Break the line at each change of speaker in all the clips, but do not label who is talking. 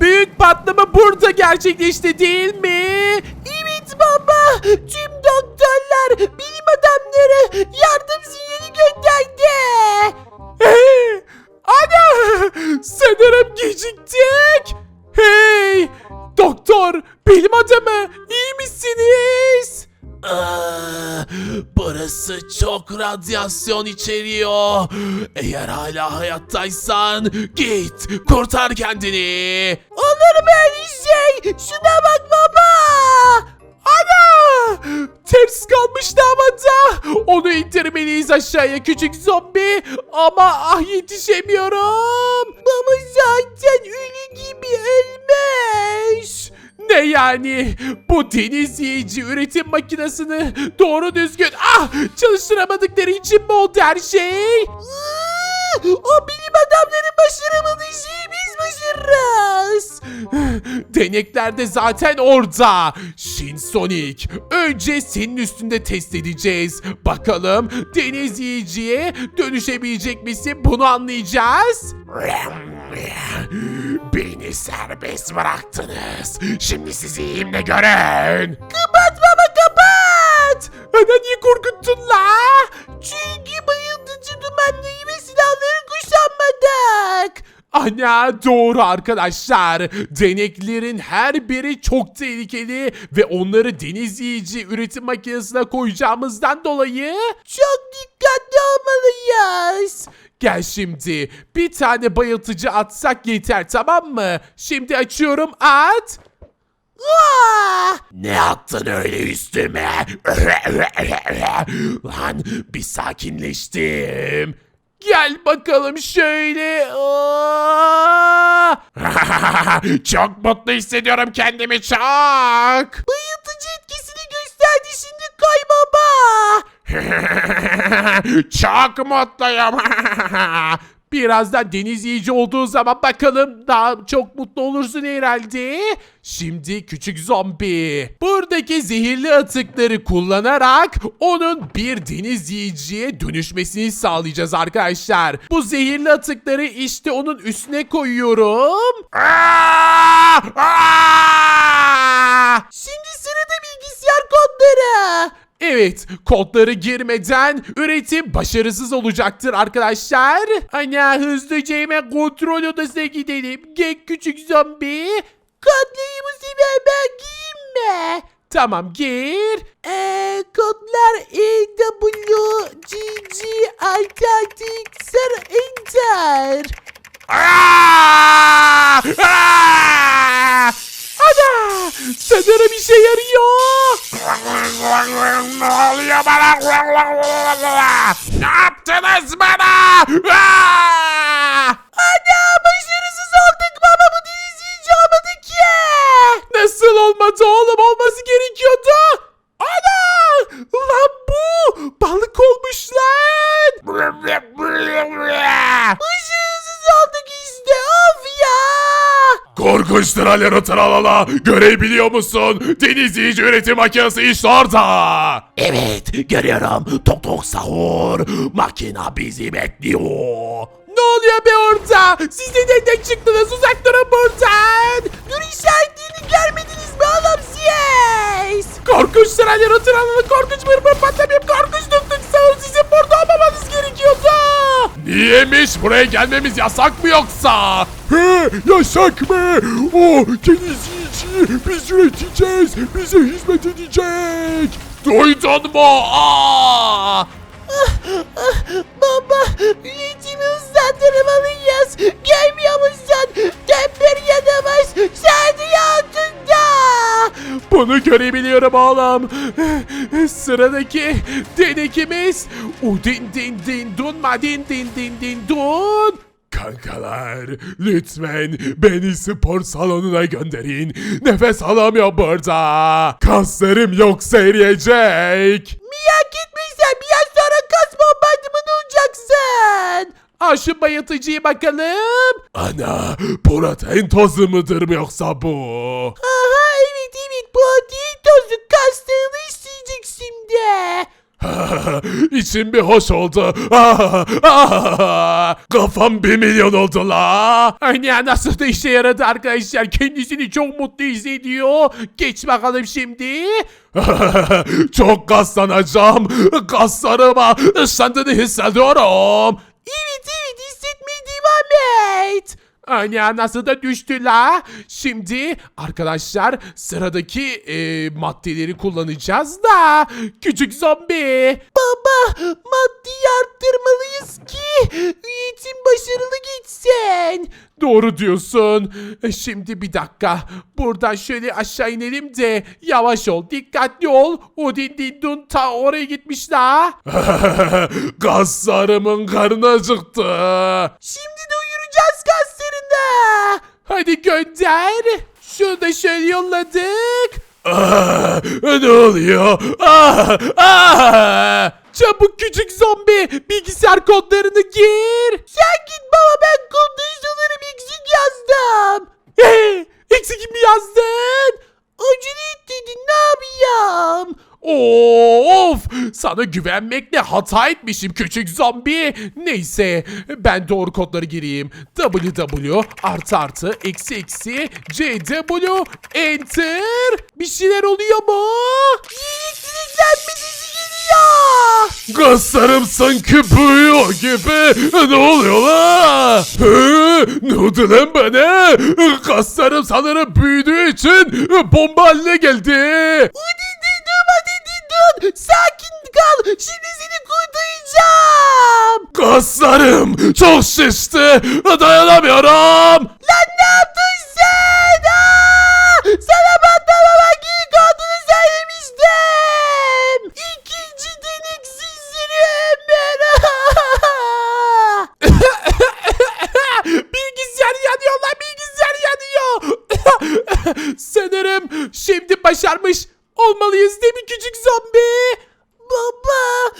Büyük patlama burada gerçekleşti değil mi? Evet baba. Tüm doktorlar, bilim adamları yardım sinyali gönderdi. Hey! Ana! Sanırım geciktik. Hey! Doktor, bilim adamı, iyi misiniz? Aa, burası çok radyasyon içeriyor. Eğer hala hayattaysan git kurtar kendini. Olur mu öyle şey? Şuna bak baba. Ana! Ters kalmıştı havada. Onu indirmeliyiz aşağıya küçük zombi. Ama ah yetişemiyorum. Baba zaten ölü gibi ölmüş. Ne yani? Bu deniz yiyici üretim makinesini doğru düzgün ah çalıştıramadıkları için mi oldu her şey? O bilim adamların başaramadığı şeyi biz başarırız. Denekler de zaten orada. Shin Sonic. Önce senin üstünde test edeceğiz. Bakalım deniz yiyiciye dönüşebilecek misin bunu anlayacağız. Beni serbest bıraktınız. Şimdi sizi yiyeyim görün. Kapat baba kapat. Ana niye korkuttun la? Çünkü bayıltıcı dumanları ve silahları kuşanmadık. Ana doğru arkadaşlar. Deneklerin her biri çok tehlikeli ve onları deniz yiyici üretim makinesine koyacağımızdan dolayı çok dikkatli olmalıyız. Gel şimdi bir tane bayıltıcı atsak yeter tamam mı? Şimdi açıyorum at. Ne attın öyle üstüme? Lan bir sakinleştim. Gel bakalım şöyle. Aa! çok mutlu hissediyorum kendimi çok. Bayıltıcı etkisini gösterdi. çok mutluyum. Birazdan deniz yiyici olduğu zaman bakalım daha çok mutlu olursun herhalde. Şimdi küçük zombi. Buradaki zehirli atıkları kullanarak onun bir deniz yiyiciye dönüşmesini sağlayacağız arkadaşlar. Bu zehirli atıkları işte onun üstüne koyuyorum. Şimdi sırada bilgisayar kodları. Evet, kodları girmeden üretim başarısız olacaktır arkadaşlar. Ana hızlıca hemen kontrol odasına gidelim. Gel küçük zombi. Kodları bu sefer ben giyeyim mi? Tamam gir. Eee kodlar E, W, G, G, Alt, Alt, X, Enter. Ana! Sanırım işe yarıyor.
ne oluyor bana? ne yaptınız bana? Aa!
Ana başarısız olduk baba bu deniz yiyici olmadı ki. Nasıl olmadı oğlum olması gerekiyordu. Ana! Lan bu balık olmuş lan. Başarısız
Korkunçtur Ali Tralala. Görebiliyor musun? Deniz yiyici üretim makinesi işte orada.
Evet görüyorum. Tok tok sahur. Makina bizi bekliyor.
Ne oluyor be orada? Siz de nereden çıktınız? Uzak durun buradan. Dur işaretlerini görmediniz mi oğlum siz? Korkunç sırayla oturanını korkunç mırmır patlamayıp korkunç tuttuk. Ol sizin burada olmamanız gerekiyordu.
Niyemiş? Buraya gelmemiz yasak mı yoksa?
He, yasak mı? O deniz yiyici biz üreteceğiz. Bize hizmet edecek.
Duydun mu? Aa!
Baba üretimi hızlandırmalıyız. Gelmiyor Bunu görebiliyorum oğlum. Sıradaki denekimiz Udin din din dun ma din din din dun.
Kankalar lütfen beni spor salonuna gönderin. Nefes alamıyorum burada. Kaslarım yoksa eriyecek.
Merak etme sen biraz sonra kas bombardımanı olacaksın. Al şu bayıltıcıyı bakalım.
Ana protein tozu mudur yoksa bu?
Aha protein tozu kastığını isteyecek şimdi. İçim bir hoş oldu. Kafam bir milyon oldu la.
Anne nasıl da işe yaradı arkadaşlar. Kendisini çok mutlu hissediyor. Geç bakalım şimdi.
Çok kaslanacağım. Kaslarıma ıslandığını hissediyorum.
Evet evet hissetmeye devam et. Anne nasıl da düştü la. Şimdi arkadaşlar sıradaki e, maddeleri kullanacağız da. Küçük zombi. Baba maddeyi arttırmalıyız ki eğitim başarılı geçsin. Doğru diyorsun. E, Şimdi bir dakika. Buradan şöyle aşağı inelim de yavaş ol. Dikkatli ol. Udin din dun ta oraya gitmiş la.
Kaslarımın karnı acıktı.
Şimdi doyuracağız kaslarını. Hadi gönder. Şunu da şöyle yolladık.
Ah, ne oluyor? Ah, ah.
Çabuk küçük zombi bilgisayar kodlarını gir. Sen git baba ben kodları sanırım eksik yazdım. Ee, eksik mi yazdın? Acele ettiydin ne yapayım? Of sana güvenmekle hata etmişim küçük zombi. Neyse ben doğru kodları gireyim. www artı artı eksi eksi cw enter. Bir şeyler oluyor mu? Sesi geliyor.
Kaslarım sanki büyüyor gibi. Ne oluyor la? Hı, Ne oldu lan bana? Kaslarım sanırım büyüdüğü için bomba haline geldi.
Udin dur. Sakin kal. Şimdi seni kurtaracağım.
Kaslarım çok şişti. Dayanamıyorum.
Lan ne yaptın sen? Aa! Sana patlamamak ilk olduğunu söylemiştim. İkinci deneksiz seni bilgisayar yanıyor lan bilgisayar yanıyor. Sanırım şimdi başarmış olmalıyız değil mi küçük zombi? Baba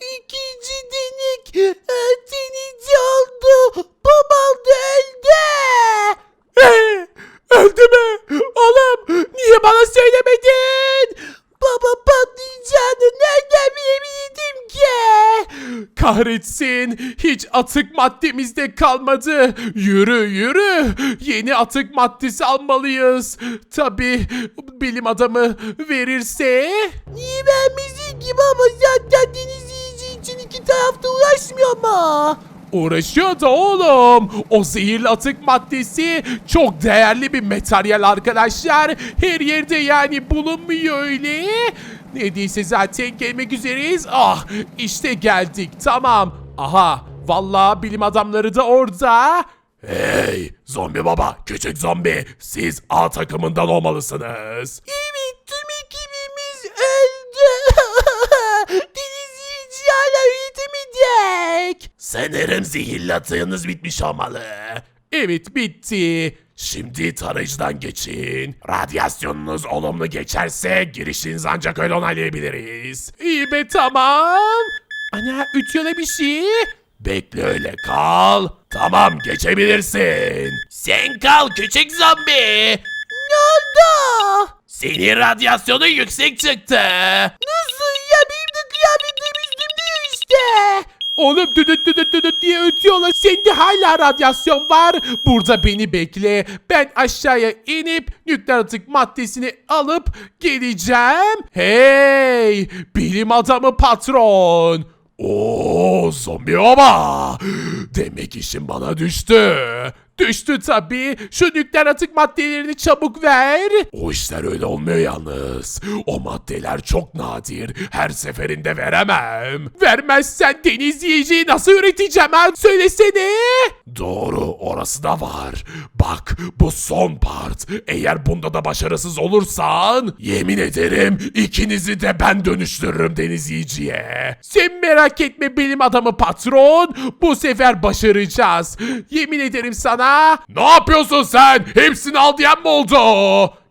ikinci denek denici oldu. Babam da öldü. Ee, öldü mü? Oğlum niye bana söylemedin? Baba patlayacağını nereden bilebilirdim ki? Kahretsin. Hiç atık maddemiz de kalmadı. Yürü yürü. Yeni atık maddesi almalıyız. Tabi bilim adamı verirse. Niye vermesin ki baba? Zaten deniz yiyici için iki tarafta uğraşmıyor mu? Uğraşıyor da oğlum. O zehirli atık maddesi çok değerli bir materyal arkadaşlar. Her yerde yani bulunmuyor öyle. Neredeyse zaten gelmek üzereyiz. Ah işte geldik tamam. Aha vallahi bilim adamları da orada.
Hey zombi baba küçük zombi siz A takımından olmalısınız.
Evet tüm ekibimiz öldü. Deniz yiyici hala üretemedik.
Sanırım zehirli atığınız bitmiş olmalı.
Evet bitti.
Şimdi tarayıcıdan geçin. Radyasyonunuz olumlu geçerse girişinizi ancak öyle onaylayabiliriz.
İyi be tamam. Ana ütüyle bir şey.
Bekle öyle kal. Tamam geçebilirsin. Sen kal küçük zombi.
Ne oldu?
Senin radyasyonun yüksek çıktı.
Nasıl Oğlum düdüt düdüt düdüt diye ötüyorlar. Sende hala radyasyon var. Burada beni bekle. Ben aşağıya inip nükleer atık maddesini alıp geleceğim. Hey! Bilim adamı patron.
Oo zombi baba. Demek işin bana düştü.
Düştü tabii. Şu nükleer atık maddelerini çabuk ver.
O işler öyle olmuyor yalnız. O maddeler çok nadir. Her seferinde veremem.
Vermezsen deniz yiyeceği nasıl üreteceğim ha? Söylesene.
Doğru orası da var. Bak bu son part. Eğer bunda da başarısız olursan yemin ederim ikinizi de ben dönüştürürüm deniz yiyiciye.
Sen merak etme bilim adamı patron. Bu sefer başaracağız. Yemin ederim sana.
Ne yapıyorsun sen? Hepsini al diyen mi oldu?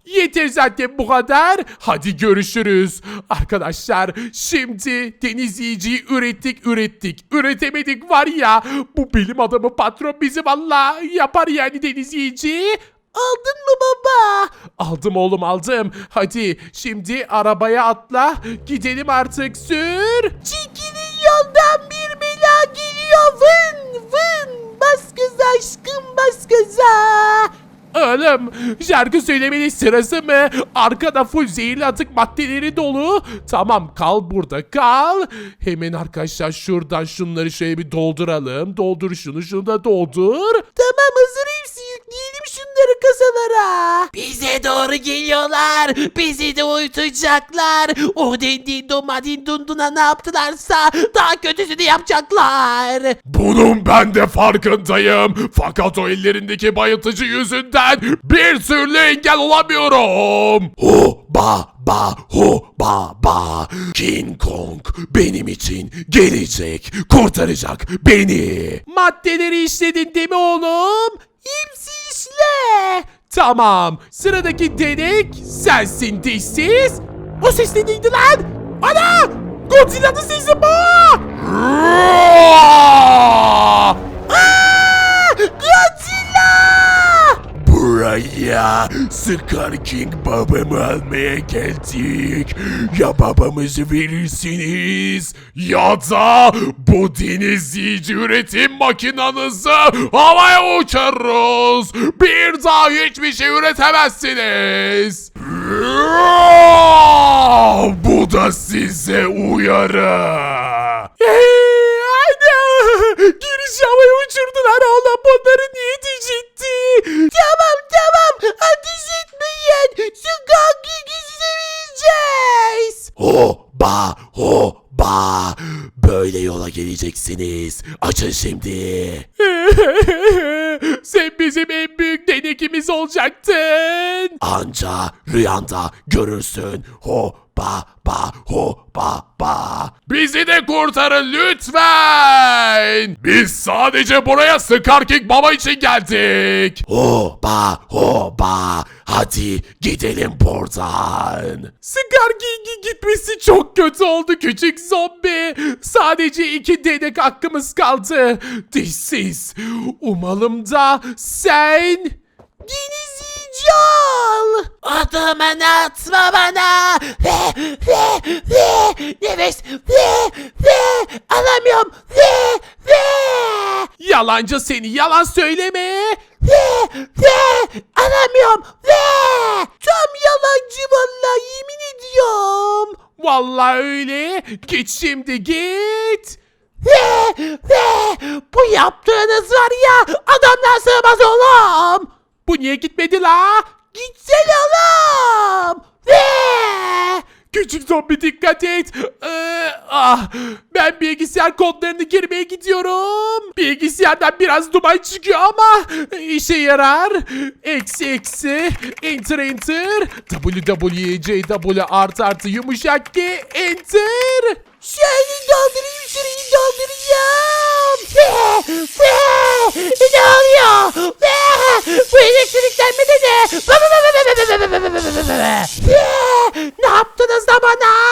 Yeter zaten bu kadar. Hadi görüşürüz. Arkadaşlar şimdi deniz yiyeceği ürettik ürettik. Üretemedik var ya. Bu bilim adamı patron bizi valla yapar yani deniz yiyeceği. Aldın mı baba? Aldım oğlum aldım. Hadi şimdi arabaya atla. Gidelim artık sür. Çekil Godzilla.
Oğlum şarkı söylemenin sırası mı? Arkada full zehirli atık maddeleri dolu. Tamam kal burada kal. Hemen arkadaşlar şuradan şunları şöyle bir dolduralım. Doldur şunu şunu da doldur.
Tamam hazır hepsi yükleyelim şunları kasalara. Bize doğru geliyorlar. Bizi de uyutacaklar. O dendin domadin dunduna ne yaptılarsa daha kötüsünü yapacaklar.
Bunun ben de farkındayım. Fakat o ellerindeki bayıltıcı yüzünden bir türlü engel olamıyorum.
Ho ba ba ho ba ba. King Kong benim için gelecek, kurtaracak beni.
Maddeleri işledin değil mi oğlum?
Hepsi işle.
Tamam. Sıradaki denek sensin dişsiz. O ses de neydi lan? Ana! Godzilla'nın sesi bu!
Buraya Scar King babamı almaya geldik. Ya babamızı verirsiniz
Ya da bu deniz yiyici üretim makinanızı havaya uçururuz. Bir daha hiçbir şey üretemezsiniz. Bu da size uyarı. Hey, ana! Giriş havaya uçurdular oğlum. Bunları niye
geleceksiniz. Açın şimdi.
Sen bizim en büyük denekimiz olacaktın.
Anca rüyanda görürsün. Ho ba ba ho ba ba.
Bizi de kurtarın lütfen. Biz sadece buraya Scar King Baba için geldik.
Ho ba ho ba. Hadi gidelim buradan.
Scar King'in gitmesi çok kötü oldu küçük zombi. Sadece iki denek hakkımız kaldı. Dişsiz. Umalım da sen...
Denizci ol. Adımını atma bana. Ve ve ve nefes ve ve alamıyorum ve ve
Yalancı seni yalan söyleme.
ve ve alamıyorum ve tam yalancı vallahi yemin ediyorum.
Vallahi öyle. Git şimdi git.
Ve ve bu yaptığınız var ya adamlar sığmaz oğlum.
Bu niye gitmedi la?
Gitsene oğlum. Ve
Küçük zombi dikkat et. Ee, ah, ben bilgisayar kodlarını girmeye gidiyorum. Bilgisayardan biraz duman çıkıyor ama işe yarar. Eksi eksi enter enter www artı artı yumuşak G enter.
Seni daldırayım seni daldıracağım. ne oluyor? Bu elektriklenme de ne? ne yaptınız da bana?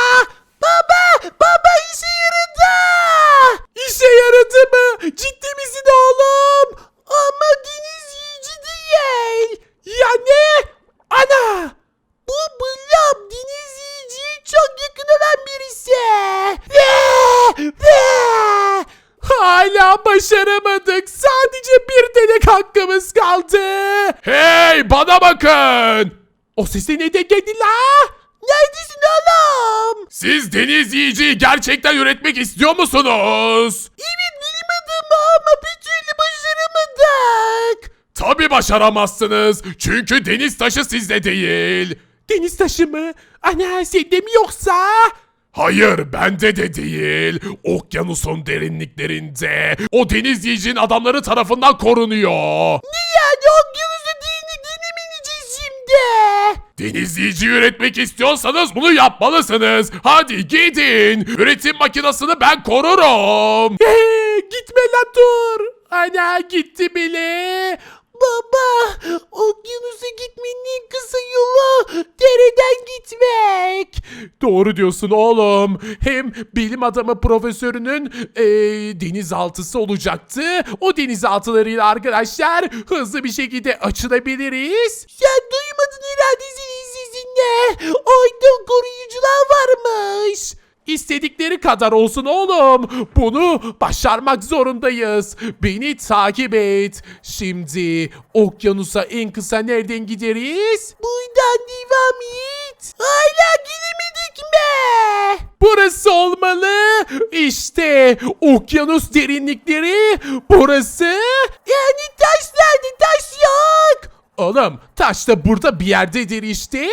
Bakın. O sesi ne de geldi la?
neredesin oğlum?
Siz deniz yiyiciyi gerçekten üretmek istiyor musunuz?
Evet benim adım ama bir türlü başaramadık.
Tabi başaramazsınız. Çünkü deniz taşı sizde değil. Deniz taşı mı? Ana sende mi yoksa? Hayır bende de değil. Okyanusun derinliklerinde. O deniz yiyicinin adamları tarafından korunuyor.
Ne yani
Deniz yiyici üretmek istiyorsanız bunu yapmalısınız. Hadi gidin. Üretim makinesini ben korurum. gitme lan dur. Ana gitti bile.
Baba
Doğru diyorsun oğlum. Hem bilim adamı profesörünün eee, denizaltısı olacaktı. O denizaltılarıyla arkadaşlar hızlı bir şekilde açılabiliriz.
Sen duymadın herhalde senin sesinde. Orada koruyucular varmış.
İstedikleri kadar olsun oğlum. Bunu başarmak zorundayız. Beni takip et. Şimdi okyanusa en kısa nereden gideriz?
Buradan devam et. Hala gidemedik mi?
Burası olmalı. İşte okyanus derinlikleri. Burası.
Yani taş nerede? Taş yok.
Oğlum taş da burada bir yerdedir işte.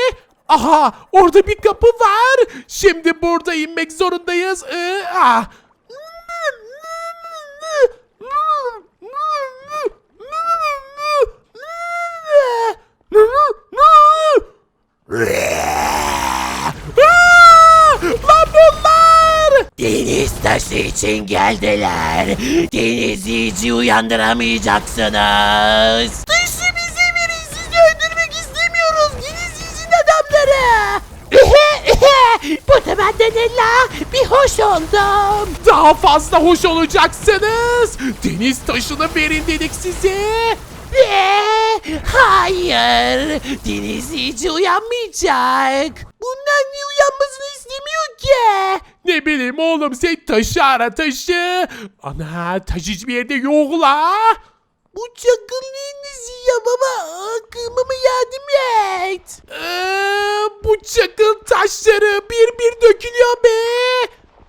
Aha orada bir kapı var. Şimdi burada inmek zorundayız. Ee, ah. Aa! Lan bunlar!
Deniz taşı için geldiler. Denizciyi uyandıramayacaksınız. Taşı bize verin sizi öldürmek istemiyoruz. Denizcinin adamları. Bu da benden bir hoş oldum.
Daha fazla hoş olacaksınız. Deniz taşını verin dedik size.
Ve hayır denizci uyanmayacak. Bundan niye uyanmasını istemiyor ki?
Ne bileyim oğlum sen taşı ara taşı. Ana taş hiçbir yerde yok la.
Bu çakıl neyinizi ya baba? Akılmama yardım et.
Ee, bu çakıl taşları bir bir dökülüyor be.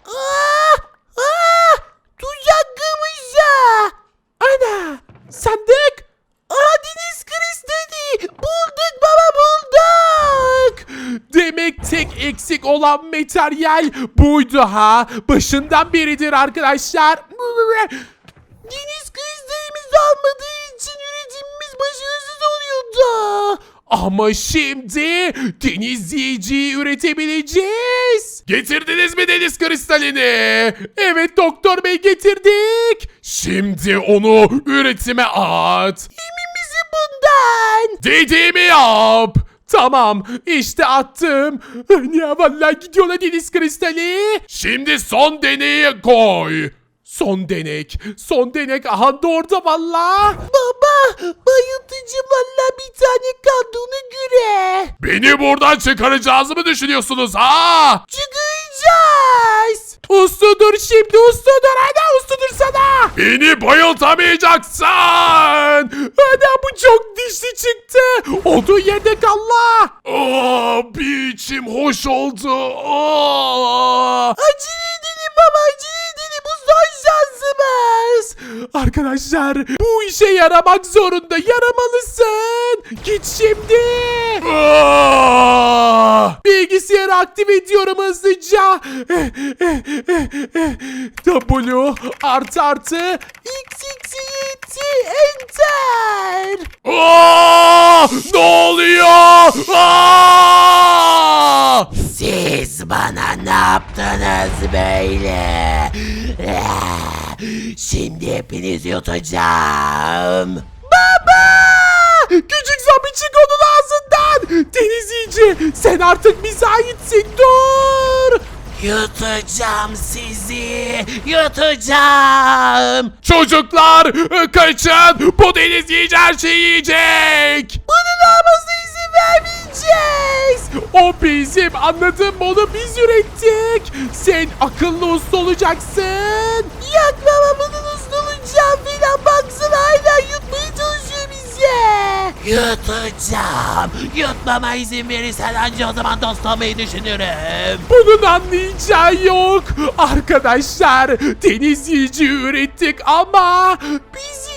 Aa, aa, tuzak kırmışsa.
Ana sandık.
Aa deniz kristali. Bulduk baba bulduk.
Demek tek eksik olan materyal buydu ha. Başından beridir arkadaşlar.
Deniz kristalimiz olmadığı için üretimimiz başarısız oluyordu.
Ama şimdi deniz yiyeceği üretebileceğiz. Getirdiniz mi deniz kristalini? Evet doktor bey getirdik. Şimdi onu üretime at.
Emin misin bundan?
Dediğimi yap. Tamam işte attım. Ya vallahi gidiyor lan deniz kristali. Şimdi son deneyi koy. Son denek. Son denek. Aha da orada valla.
Baba bayıltıcı valla bir tane kaldı ona göre.
Beni buradan çıkaracağınızı mı düşünüyorsunuz ha?
Çıkacağız.
Usludur şimdi usludur. Hadi usludur sana. Beni bayıltamayacaksın. Hadi bu çok dişli çıktı. Olduğu yerde kal la. Aa, bir içim hoş oldu. Aa.
Acele edelim baba acele şansımız.
Arkadaşlar bu işe yaramak zorunda yaramalısın. Git şimdi. Bilgisayarı aktif ediyorum hızlıca. W artı artı.
X X Y enter.
Aa, ne oluyor? Aa!
Siz bana ne yaptınız böyle? Şimdi hepinizi yutacağım.
Baba! Küçük zombi çık onun ağzından. Denizcici sen artık bize aitsin dur.
Yutacağım sizi. Yutacağım.
Çocuklar kaçın. Bu deniz yiyici her şeyi yiyecek.
Bunun olmasına izin vermeyeceğiz.
O bizim anladın mı onu biz ürettik. Sen akıllı usta olacaksın.
Yok baba bunun usta olacağım filan baksana hala yutmaya çalışıyor bize. Yutacağım. Yutmama izin verirsen anca o zaman dost olmayı düşünürüm.
Bunun anlayacağı yok. Arkadaşlar deniz yiyici ürettik ama
şekilde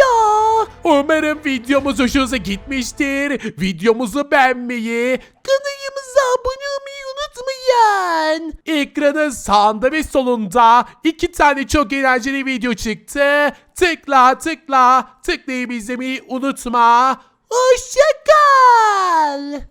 dinlemiyor.
umarım videomuz hoşunuza gitmiştir. Videomuzu beğenmeyi,
Kanalımıza abone olmayı unutmayın.
ekranın sağında ve solunda iki tane çok eğlenceli video çıktı. Tıkla tıkla tıklayıp izlemeyi unutma.
Hoşça kal.